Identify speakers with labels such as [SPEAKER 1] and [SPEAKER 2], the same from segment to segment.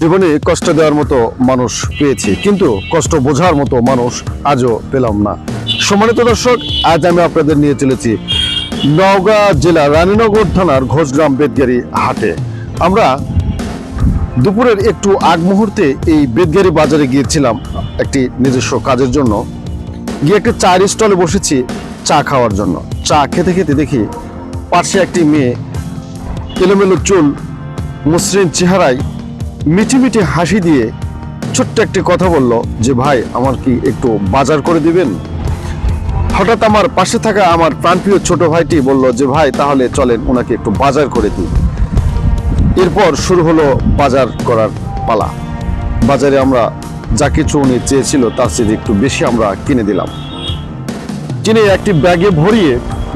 [SPEAKER 1] জীবনে কষ্ট দেওয়ার মতো মানুষ পেয়েছি, কিন্তু কষ্ট বোঝার মতো মানুষ আজও পেলাম না। সম্মানিত দর্শক, আজ আমি আপনাদের নিয়ে চলেছি নওগাঁ জেলা রানীনগর থানার ঘোষগ্রাম বেদগাড়ি হাটে। আমরা দুপুরের একটু আগ মুহূর্তে এই বেদগাড়ি বাজারে গিয়েছিলাম একটি নিজস্ব কাজের জন্য। গিয়ে একটা চায়ের স্টলে বসেছি চা খাওয়ার জন্য। চা খেতে খেতে দেখি পাশে একটি মেয়ে এলোমেলো চুল, মসৃণ চেহারায় মিটি মিটি হাসি দিয়ে ছোট্ট একটি কথা বলল যে, ভাই, আমার কি একটু বাজার করে দিবেন? হঠাৎ আমার পাশে থাকা আমার প্রাণপ্রিয় ছোট ভাইটি বলল যে, ভাই, তাহলে চলেন ওনাকে একটু বাজার করে দিই। এরপর শুরু হলো বাজার করার পালা। বাজারে আমরা যা কিছু উনি চেয়েছিল তার চেয়ে একটু বেশি আমরা কিনে দিলাম। কিনে একটি ব্যাগে ভরিয়ে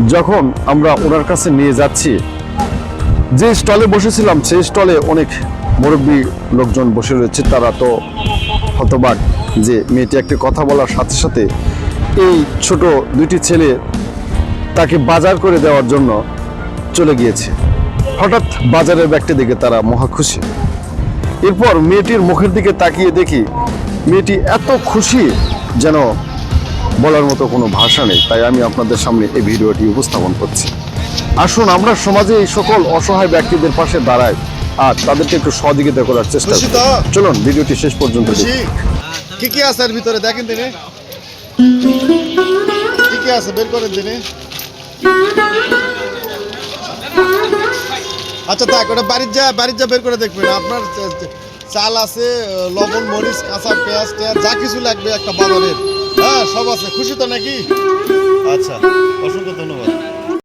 [SPEAKER 1] যখন আমরা ওনার কাছে নিয়ে যাচ্ছি যে স্টলে বসেছিলাম, সেই স্টলে অনেক মুরব্বী লোকজন বসে রয়েছে। তারা তো হতবাক যে মেয়েটি একটি কথা বলার সাথে সাথে এই ছোট দুইটি ছেলে তাকে বাজার করে দেওয়ার জন্য চলে গিয়েছে। হঠাৎ বাজারের ব্যাগটি দেখে তারা মহা খুশি। এরপর মেয়েটির মুখের দিকে তাকিয়ে দেখি মেয়েটি এত খুশি যেন বলার মতো কোনো ভাষা নেই। তাই আমি আপনাদের সামনে এই ভিডিওটি উপস্থাপন করছি। আসুন আমরা সমাজে এই সকল অসহায় ব্যক্তিদের পাশে দাঁড়াই আর তাদেরকে একটু সহযোগিতা করার চেষ্টা করি। চলুন ভিডিওটি শেষ পর্যন্ত
[SPEAKER 2] কি কি আছে এর ভিতরে? দেখেন তিনি। কি কি আছে? বের করেন তিনি। আচ্ছা থাক ওটা বাড়ির যা বাড়ির যা বের করে দেখবেন। আপনার চাল আছে লবণ মরিচ কাঁচা পেঁয়াজ টেয়াজ যা কিছু লাগবে একটা বাজারের হ্যাঁ সব আছে। খুশি তো নাকি? আচ্ছা অসংখ্য ধন্যবাদ।